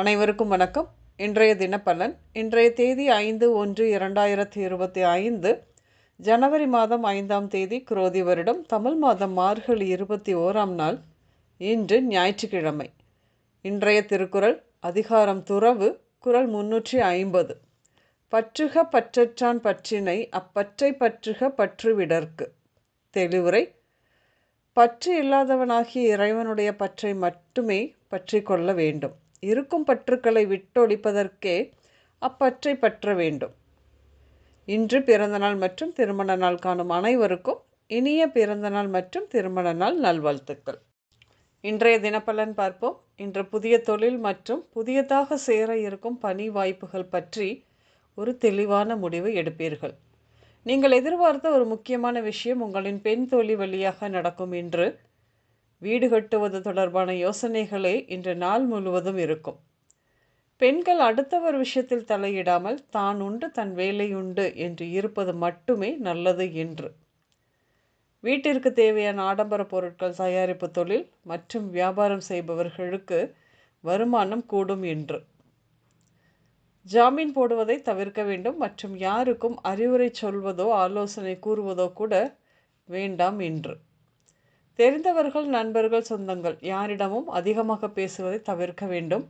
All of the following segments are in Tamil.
அனைவருக்கும் வணக்கம். இன்றைய தினப்பலன் இன்றைய தேதி ஐந்து ஒன்று இரண்டாயிரத்தி இருபத்தி ஐந்து ஜனவரி மாதம் ஐந்தாம் தேதி குரோதி வருடம் தமிழ் மாதம் மார்கழி இருபத்தி ஓராம் நாள் இன்று ஞாயிற்றுக்கிழமை. இன்றைய திருக்குறள் அதிகாரம் துறவு குரல் முன்னூற்றி ஐம்பது. பற்றுக பற்றற்றான் பற்றினை அப்பற்றை பற்றுக பற்றுவிடற்கு. தெளிவுரை பற்று இல்லாதவனாகிய இறைவனுடைய பற்றை மட்டுமே பற்றி கொள்ள வேண்டும். இருக்கும் பற்றுக்களை விட்டொழிப்பதற்கே அப்பற்றை பற்ற வேண்டும். இன்று பிறந்தநாள் மற்றும் திருமண நாள் காணும் அனைவருக்கும் இனிய பிறந்தநாள் மற்றும் திருமண நாள் நல்வாழ்த்துக்கள். இன்றைய தினப்பலன் பார்ப்போம். இன்று புதிய தொழில் மற்றும் புதியதாக சேர இருக்கும் பணி வாய்ப்புகள் பற்றி ஒரு தெளிவான முடிவு எடுப்பீர்கள். நீங்கள் எதிர்பார்த்த ஒரு முக்கியமான விஷயம் உங்களின் பெண் தோழி வழியாக நடக்கும் என்று வீடு கட்டுவது தொடர்பான யோசனைகளே இன்று நாள் முழுவதும் இருக்கும். பெண்கள் அடுத்தவர் விஷயத்தில் தலையிடாமல் தான் உண்டு தன் வேலை உண்டு என்று இருப்பது மட்டுமே நல்லது என்று. வீட்டிற்கு தேவையான ஆடம்பர பொருட்கள் தயாரிப்பு தொழில் மற்றும் வியாபாரம் செய்பவர்களுக்கு வருமானம் கூடும் என்று. ஜாமீன் போடுவதை தவிர்க்க வேண்டும் மற்றும் யாருக்கும் அறிவுரை சொல்வதோ ஆலோசனை கூறுவதோ கூட வேண்டாம் என்று. தெரிந்தவர்கள் நண்பர்கள் சொந்தங்கள் யாரிடமும் அதிகமாக பேசுவதை தவிர்க்க வேண்டும்.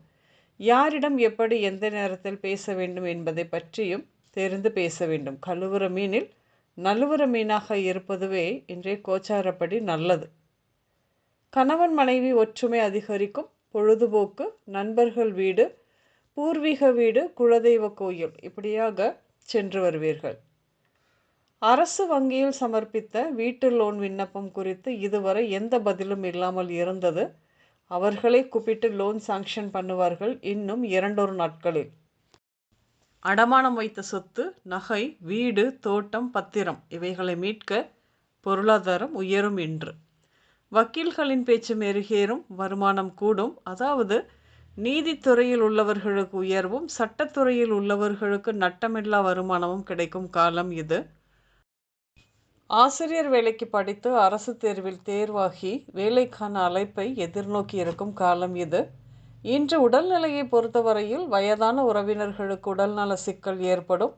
யாரிடம் எப்படி எந்த நேரத்தில் பேச வேண்டும் என்பதை பற்றியும் தெரிந்து பேச வேண்டும். கழுவுற மீனில் நழுவுற மீனாக இருப்பதுவே இன்றைய கோச்சாரப்படி நல்லது. கணவன் மனைவி ஒற்றுமை அதிகரிக்கும். பொழுதுபோக்கு நண்பர்கள் வீடு பூர்வீக வீடு குலதெய்வ கோயில் இப்படியாக சென்று வருவீர்கள். அரசு வங்கியில் சமர்ப்பித்த வீட்டு லோன் விண்ணப்பம் குறித்து இதுவரை எந்த பதிலும் இல்லாமல் இருந்தது. அவர்களை கூப்பிட்டு லோன் சாங்ஷன் பண்ணுவார்கள் இன்னும் இரண்டொரு நாட்களில். அடமானம் வைத்த சொத்து நகை வீடு தோட்டம் பத்திரம் இவைகளை மீட்க பொருளாதாரம் உயரும் என்று வக்கீல்களின் பேச்சு மெருகேறும் வருமானம் கூடும். அதாவது நீதித்துறையில் உள்ளவர்களுக்கு உயர்வும் சட்டத்துறையில் உள்ளவர்களுக்கு நட்டமில்லா வருமானமும் கிடைக்கும் காலம் இது. ஆசிரியர் வேலைக்கு படித்து அரசு தேர்வில் தேர்வாகி வேலைக்கான அழைப்பை எதிர்நோக்கி இருக்கும் காலம் இது. இன்று உடல்நிலையை பொறுத்தவரையில் வயதான உறவினர்களுக்கு உடல்நல சிக்கல் ஏற்படும்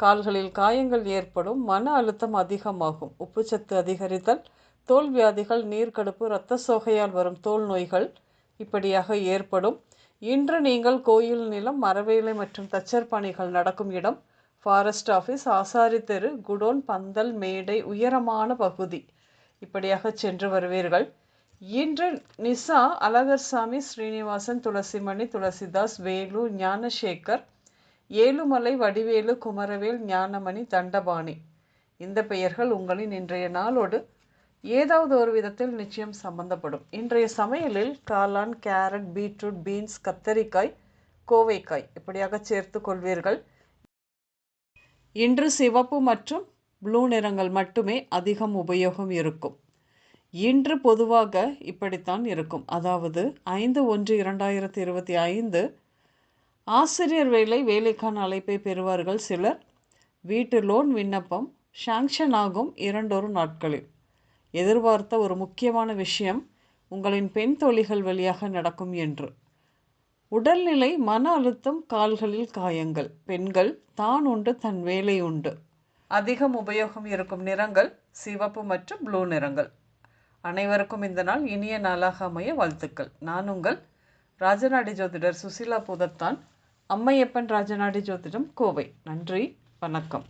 கால்களில் காயங்கள் ஏற்படும் மன அழுத்தம் அதிகமாகும் உப்புச்சத்து அதிகரித்தல் தோல் வியாதிகள் நீர்க்கடுப்பு இரத்த சோகையால் வரும் தோல் நோய்கள் இப்படியாக ஏற்படும். இன்று நீங்கள் கோயில் நிலம் மரவேலை மற்றும் தச்சர் பணிகள் நடக்கும் இடம் ஃபாரஸ்ட் ஆஃபீஸ் ஆசாரி தெரு குடோன் பந்தல் மேடை உயரமான பகுதி. இப்படியாக சென்று வருவீர்கள். இன்று நிசா அழகர்சாமி ஸ்ரீனிவாசன் துளசிமணி துளசிதாஸ் வேலு ஞானசேகர் ஏழுமலை வடிவேலு குமரவேல் ஞானமணி தண்டபாணி. இந்த பெயர்கள் உங்களின் இன்றைய நாளோடு ஏதாவது ஒரு விதத்தில் நிச்சயம் சம்பந்தப்படும். இன்றைய சமையலில் காளான் கேரட் பீட்ரூட் பீன்ஸ் கத்தரிக்காய் கோவைக்காய். இப்படியாக சேர்த்து கொள்வீர்கள். இன்று சிவப்பு மற்றும் ப்ளூ நிறங்கள் மட்டுமே அதிகம் உபயோகம் இருக்கும். இன்று பொதுவாக இப்படித்தான் இருக்கும். அதாவது ஐந்து ஒன்று இரண்டாயிரத்தி இருபத்தி ஐந்து ஆசிரியர் வேலை வேலைக்கான அழைப்பை பெறுவார்கள் சிலர். வீட்டு லோன் விண்ணப்பம் சாங்ஷன் ஆகும் இரண்டொரு நாட்களில். எதிர்பார்த்த ஒரு முக்கியமான விஷயம் உங்களின் பெண் தொழில்கள் வழியாக நடக்கும் என்று. உடல்நிலை மன அழுத்தம் கால்களில் காயங்கள். பெண்கள் தான் உண்டு தன் வேலை உண்டு. அதிகம் உபயோகம் இருக்கும் நிறங்கள் சிவப்பு மற்றும் ப்ளூ நிறங்கள். அனைவருக்கும் இந்த நாள் இனிய நாளாக அமைய வாழ்த்துக்கள். நான் உங்கள் ராஜநாடி ஜோதிடர் சுசிலா புதத்தான். அம்மையப்பன் ராஜநாடி ஜோதிடம் கோவை. நன்றி வணக்கம்.